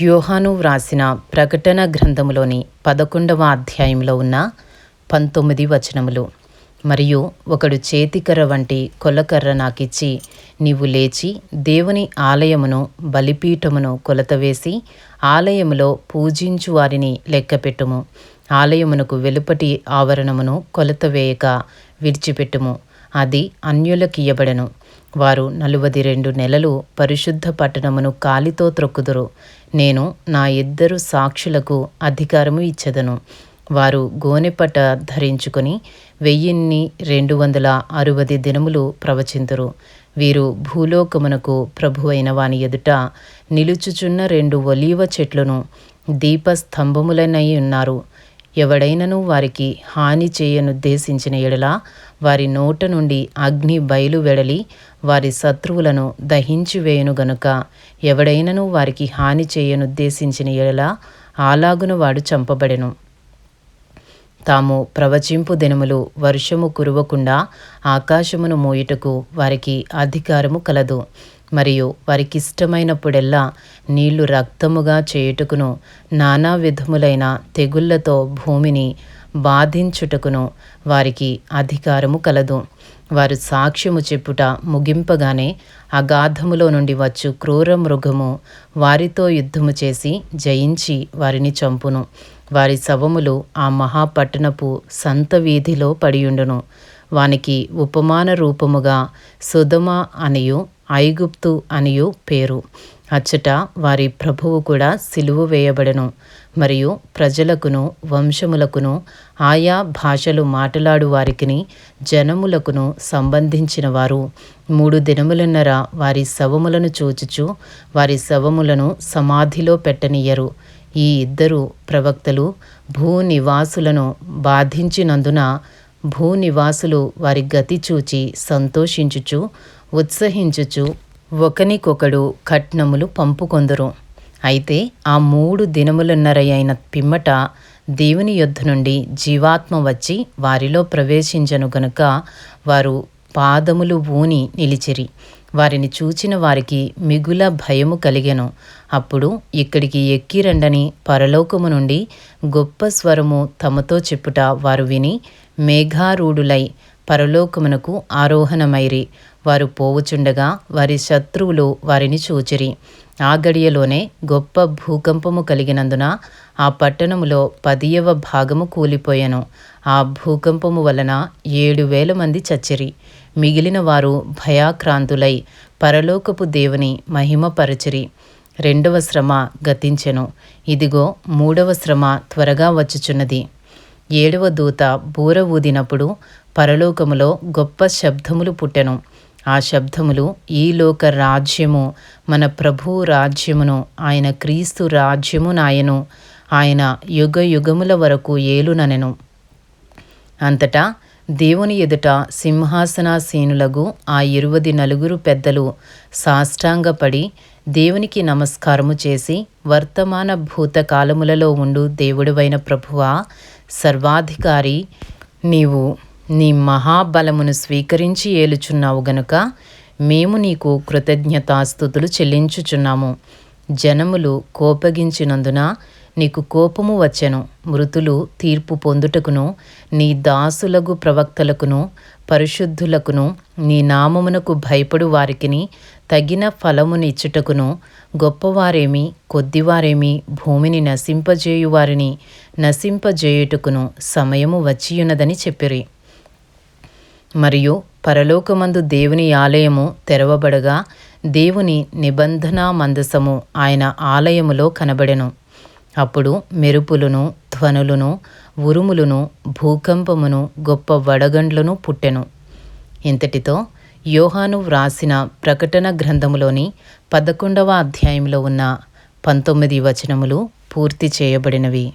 యోహాను వ్రాసిన ప్రకటన గ్రంథములోని పదకొండవ అధ్యాయంలో ఉన్న పంతొమ్మిది వచనములు. మరియు ఒకడు చేతికర్ర వంటి కొలకర్ర నాకిచ్చి నీవు లేచి దేవుని ఆలయమును బలిపీఠమును కొలతవేసి ఆలయములో పూజించు వారిని లెక్కపెట్టుము. ఆలయమునకు వెలుపటి ఆవరణమును కొలతవేయక విడిచిపెట్టుము. అది అన్యులకియబడను వారు నలువది రెండు నెలలు పరిశుద్ధ పట్టణమును కాలితో త్రొక్కుదురు. నేను నా ఇద్దరు సాక్షులకు అధికారము ఇచ్చదను. వారు గోనెపట ధరించుకొని వెయ్యిన్ని రెండు వందల అరవది దినములు ప్రవచింతురు. వీరు భూలోకమునకు ప్రభు అయిన వాని ఎదుట నిలుచుచున్న రెండు ఒలీవ చెట్లను దీపస్తంభములనై ఉన్నారు. ఎవడైనను వారికి హాని చేయనుద్దేశించిన ఎడల వారి నోట నుండి అగ్ని బయలు వెడలి వారి శత్రువులను దహించి వేయును గనుక ఎవడైనను వారికి హాని చేయనుద్దేశించిన ఎడల ఆలాగున వాడు చంపబడెను. తాము ప్రవచింపు దినములు వర్షము కురవకుండా ఆకాశమును మోయుటకు వారికి అధికారము కలదు. మరియు వారికిష్టమైనప్పుడెల్లా నీళ్ళు రక్తముగా చేయుటకును నానా విధములైన తెగుళ్ళతో భూమిని బాధించుటకును వారికి అధికారము కలదు. వారు సాక్ష్యము చెప్పుట ముగింపగానే అగాధములో నుండి వచ్చు క్రూర మృగము వారితో యుద్ధము చేసి జయించి వారిని చంపును. వారి శవములు ఆ మహాపట్టణపు సంత వీధిలో పడియుండును. వానికి ఉపమాన రూపముగా సుధమ అనియు ఐగుప్తు అనియు పేరు. అచ్చట వారి ప్రభువు కూడా సిలువు వేయబడెను. మరియు ప్రజలకును వంశములకును ఆయా భాషలు మాట్లాడు వారికిని జనములకును సంబంధించిన వారు. మూడు దినములన్నర వారి శవములను చూచుచు వారి శవములను సమాధిలో పెట్టనియ్యరు. ఈ ఇద్దరు ప్రవక్తలు భూనివాసులను బాధించినందున భూనివాసులు వారి గతి చూచి సంతోషించుచు ఉత్సహించుచు ఒకనికొకడు కట్నములు పంపుకొందురు. అయితే ఆ మూడు దినములన్నరయైన పిమ్మట దేవుని యొద్ధ నుండి జీవాత్మ వచ్చి వారిలో ప్రవేశించను గనుక వారు పాదములు ఊని నిలిచిరి. వారిని చూచిన వారికి మిగుల భయము కలిగెను. అప్పుడు ఇక్కడికి ఎక్కిరండని పరలోకము నుండి గొప్ప స్వరము తమతో చెప్పుట వారు విని మేఘారూఢులై పరలోకమునకు ఆరోహణమైరి. వారు పోవుచుండగా వారి శత్రువులు వారిని చూచిరి. ఆ గడియలోనే గొప్ప భూకంపము కలిగినందున ఆ పట్టణములో పదియవ భాగము కూలిపోయాను. ఆ భూకంపము వలన ఏడు వేల మంది చచ్చిరి. మిగిలిన వారు భయాక్రాంతులై పరలోకపు దేవుని మహిమపరచిరి. రెండవ శ్రమ గతించెను. ఇదిగో మూడవ శ్రమ త్వరగా వచ్చుచున్నది. ఏడవ దూత బూర ఊదినప్పుడు పరలోకములో గొప్ప శబ్దములు పుట్టెను. ఆ శబ్దములు ఈలోక రాజ్యము మన ప్రభు రాజ్యమును ఆయన క్రీస్తు రాజ్యము నాయను. ఆయన యుగ యుగముల వరకు ఏలుననెను. అంతటా దేవుని ఎదుట సింహాసనాసీనులగు ఆ ఇరువది నలుగురు పెద్దలు సాష్టాంగపడి దేవునికి నమస్కారము చేసి వర్తమాన భూతకాలములలో ఉండు దేవుడువైన ప్రభువా సర్వాధికారి నీవు నీ మహాబలమును స్వీకరించి ఏలుచున్నావు గనుక మేము నీకు కృతజ్ఞతాస్థుతులు చెల్లించుచున్నాము. జనములు కోపగించినందున నీకు కోపము వచ్చెను. మృతులు తీర్పు పొందుటకును నీ దాసులగు ప్రవక్తలకును పరిశుద్ధులకును నీ నామమునకు భయపడు వారికిని తగిన ఫలమునిచ్చుటకును గొప్పవారేమి కొద్దివారేమి భూమిని నశింపజేయు వారిని నశింపజేయుటకును సమయము వచ్చియున్నదని చెప్పిరి. మరియు పరలోకమందు దేవుని ఆలయము తెరవబడగా దేవుని నిబంధన మందసము ఆయన ఆలయములో కనబడెను. అప్పుడు మెరుపులను ధ్వనులను ఉరుములను భూకంపమును గొప్ప వడగండ్లను పుట్టెను. ఇంతటితో యోహాను వ్రాసిన ప్రకటన గ్రంథములోని పదకొండవ అధ్యాయంలో ఉన్న పంతొమ్మిది వచనములు పూర్తి చేయబడినవి.